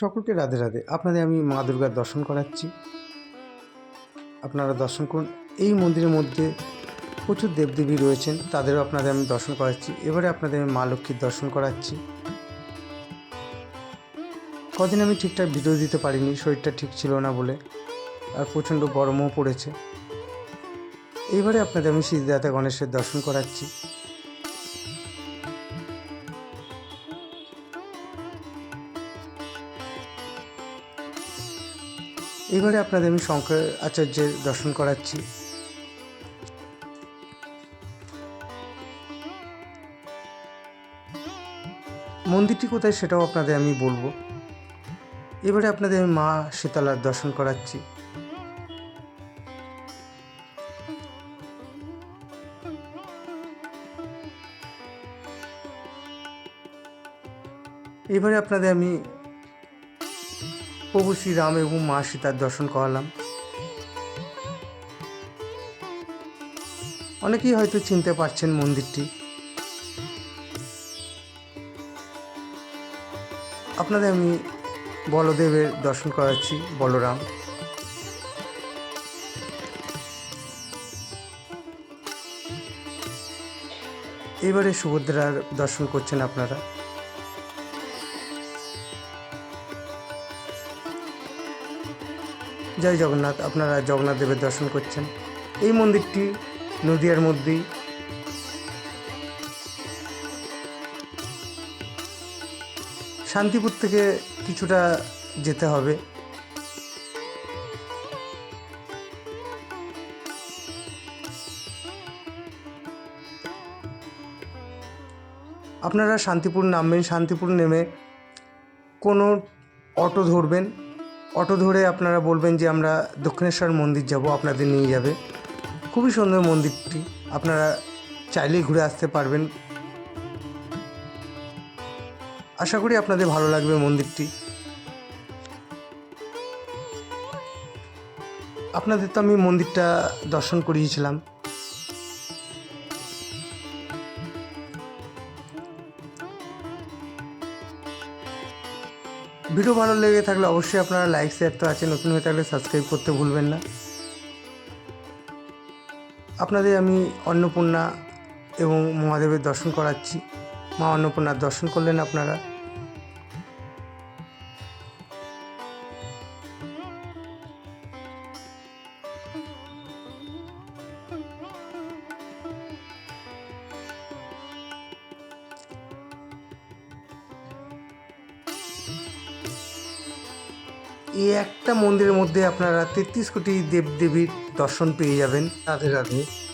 সকলকে রাধে রাধে। আপনাদের আমি মা দুর্গার দর্শন করাচ্ছি। আপনারা দর্শন করুন। এই মন্দিরের মধ্যে প্রচুর দেবদেবী রয়েছেন, তাদেরও আপনাদের আমি দর্শন করাচ্ছি। এবারে আপনাদের আমি মা লক্ষ্মীর দর্শন করাচ্ছি। কদিন আমি ঠিকঠাক ভিডিও দিতে পারিনি, শরীরটা ঠিক ছিল না বলে, আর প্রচণ্ড গরমও পড়েছে। এইবারে আপনাদের আমি সিদ্ধার্থ গণেশের দর্শন করাচ্ছি। এবারে আপনাদের আমি শঙ্কর আচার্যের দর্শন করাচ্ছি। মন্দিরটি কোথায় সেটাও আপনাদের আমি বলব। এবারে আপনাদের আমি মা শীতলার দর্শন করাচ্ছি। এবারে আপনাদের আমি প্রভু শ্রীরাম এবং মা সীতার দর্শন করালাম। অনেকেই হয়তো চিনতে পারছেন মন্দিরটি। আপনাদের আমি বলদেবের দর্শন করাচ্ছি, বলরাম। এবারে সুভদ্রার দর্শন করছেন আপনারা। জয় জগন্নাথ, আপনারা জগন্নাথ দেবের দর্শন করছেন। এই মন্দিরটি নদিয়ার মধ্যেই শান্তিপুর থেকে কিছুটা যেতে হবে। আপনারা শান্তিপুর নামবেন, শান্তিপুর নেমে কোনো অটো ধরবেন। অটো ধরে আপনারা বলবেন যে আমরা দক্ষিণেশ্বর মন্দির যাব, আপনাদের নিয়ে যাবে। খুবই সুন্দর মন্দিরটি, আপনারা চাইলেই ঘুরে আসতে পারবেন। আশা করি আপনাদের ভালো লাগবে মন্দিরটি। আপনাদের তো আমি মন্দিরটা দর্শন করিয়েছিলাম। ভিডিও ভালো লেগে থাকলে অবশ্যই আপনারা লাইক শেয়ার তো আছে, নতুন হয়ে থাকলে সাবস্ক্রাইব করতে ভুলবেন না। আপনাদের আমি অন্নপূর্ণা এবং মহাদেবের দর্শন করাচ্ছি। মা অন্নপূর্ণার দর্শন করলেন আপনারা। এই একটা মন্দিরের মধ্যে আপনারা তেত্রিশ কোটি দেবদেবীর দর্শন পেয়ে যাবেন। রাধে রাধে।